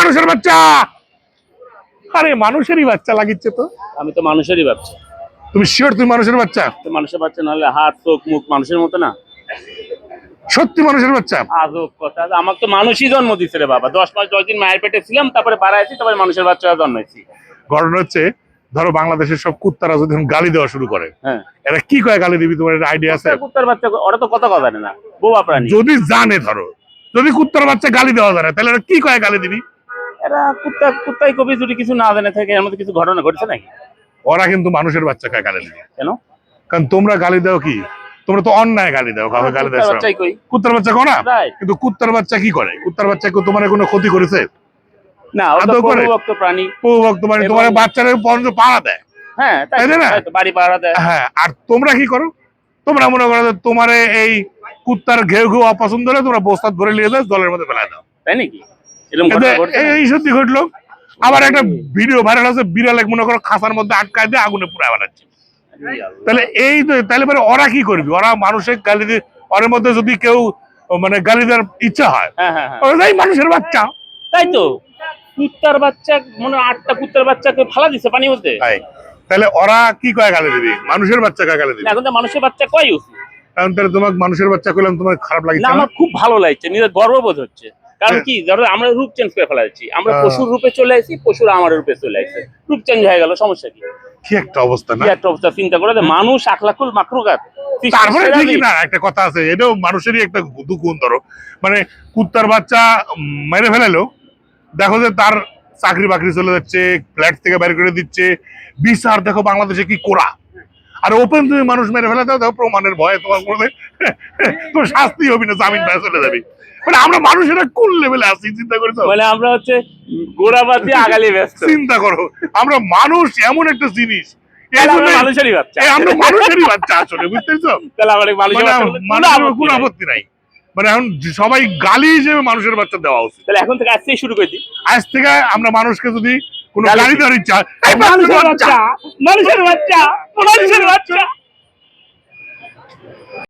মানুষের বাচ্চা। আরে মানুষেরই বাচ্চা লাগিচ্ছে তো। আমি তো মানুষেরই বাচ্চা। তুমি শিওর তুমি মানুষের বাচ্চা? তো মানুষের বাচ্চা নাহলে হাত চোখ মুখ মানুষের মতো না? সত্যি মানুষের বাচ্চা? আজব কথা। আমার তো মানুষই জন্ম দিচ্ছে রে বাবা। দশ মাস দশ দিন মায়ের পেটে ছিলাম তারপরে বাড়াইছি তারপরে মানুষের বাচ্চা জন্মাইছি। ঘটনা হচ্ছে ধরো বাংলাদেশের সব কুত্তারা যদি গালি দেওয়া শুরু করে হ্যাঁ। এরা কি কয় গালি দিবি তোমার? আইডিয়া আছে? কুত্তার বাচ্চা ওরা তো কথা কথা জানে না। বোবা প্রাণী। যদি জানে ধরো যদি কুত্তার বাচ্চা গালি দেওয়া জানে তাহলে এরা কি কয় গালি দিবি? এরা কুত্তা কুত্তাই কবি যদি কিছু না জানে থাকে এর মধ্যে কিছু ঘটনা ঘটেছে নাকি? ওরা কিন্তু মানুষের বাচ্চা কয় গালি কেন? কারণ তোমরা গালি দাও কি? তোমরা তো অন্যায় গালি দাও কাউকে গালি কুত্তার দাও কুত্তার বাচ্চা কো না? কিন্তু কুত্তার বাচ্চা কি করে? কুত্তার বাচ্চা তোমার কোনো ক্ষতি করেছে? না আদৌ করে? প্রাণী। প্রভুভক্ত মানে তোমার বাচ্চারা পর্যন্ত পাড়া দেয়। হ্যাঁ তাই না? বাড়ি পাহারা দেয়। হ্যাঁ আর তোমরা কি করো? তোমরা মনে করো তোমার এই কুত্তার ঘেউ ঘেউ অপছন্দ হলে তোমরা বস্তাত ধরে নিয়ে যাও জলের মধ্যে ফেলা দাও। তাই নাকি? এই সত্যি ঘটলো। আবার একটা ভিডিও ভাইরাল আছে বিড়াল এক মনে করো খাসার মধ্যে আটকায় দিয়ে আগুনে বেড়াচ্ছে তাহলে এই তো তাহলে পরে ওরা কি করবি? ওরা মানুষের গালি ওর মধ্যে যদি কেউ মানে গালি দেওয়ার ইচ্ছা হয় হ্যাঁ হ্যাঁ হ্যাঁ। মানুষের বাচ্চা। তাই তো। কুত্তার বাচ্চা মনে আটটা কুত্তার বাচ্চাকে ফালা দিছে পানির মধ্যে। তাহলে ওরা কি কয় গালি দিবি? মানুষের বাচ্চা কয় গালি দিবি? এখন মানুষের বাচ্চা কয় কারণ তাহলে তোমাকে মানুষের বাচ্চা করলাম তোমার খারাপ লাগছে আমার খুব ভালো লাগছে নিজের গর্ববোধ হচ্ছে। কারণ কি ধরো আমরা রূপ চেঞ্জ করে ফেলা যাচ্ছি আমরা হ্যাঁ। পশুর রূপে চলে আসি পশুর আমার রূপে চলে আসছে রূপ চেঞ্জ হয়ে গেল সমস্যা কি? কি একটা অবস্থা না? কি একটা অবস্থা? চিন্তা করে যে মানুষ মাকরুকাত তারপরে ঠিকই না একটা কথা আছে এটাও মানুষেরই একটা দুগুণ ধরো। মানে কুত্তার বাচ্চা মেরে ফেলালো দেখো যে তার চাকরি বাকরি চলে যাচ্ছে ফ্ল্যাট থেকে বের করে দিচ্ছে। বিচার দেখো বাংলাদেশে কি করা? আর ওপেন তুমি মানুষ মেরে ফেলে দাও দেখো প্রমাণের ভয়ে তোমার মধ্যে। তোমার শাস্তি হবে না জামিন পেয়ে চলে যাবে। মানে আমরা মানুষেরা কোন লেভেলে আছি চিন্তা করেছ মানে আমরা হচ্ছে গোড়াবাদ দিয়ে আগালি ব্যস্ত। চিন্তা করো আমরা মানুষ এমন একটা জিনিস। তাহলে মানুষেরই বাচ্চা। আমরা মানুষেরই বাচ্চা আসলে বুঝতে পেরেছ তাহলে আমরা মানুষের কোনো আপত্তি নাই। মানে এখন সবাই গালি হিসেবে মানুষের বাচ্চা দেওয়া উচিত। তাহলে এখন থেকে আজকেই শুরু করে দিই। আজ থেকে আমরা মানুষকে যদি কোনো গাড়ি ধরে মানুষের বাচ্চা মানুষের বাচ্চা মানুষের বাচ্চা।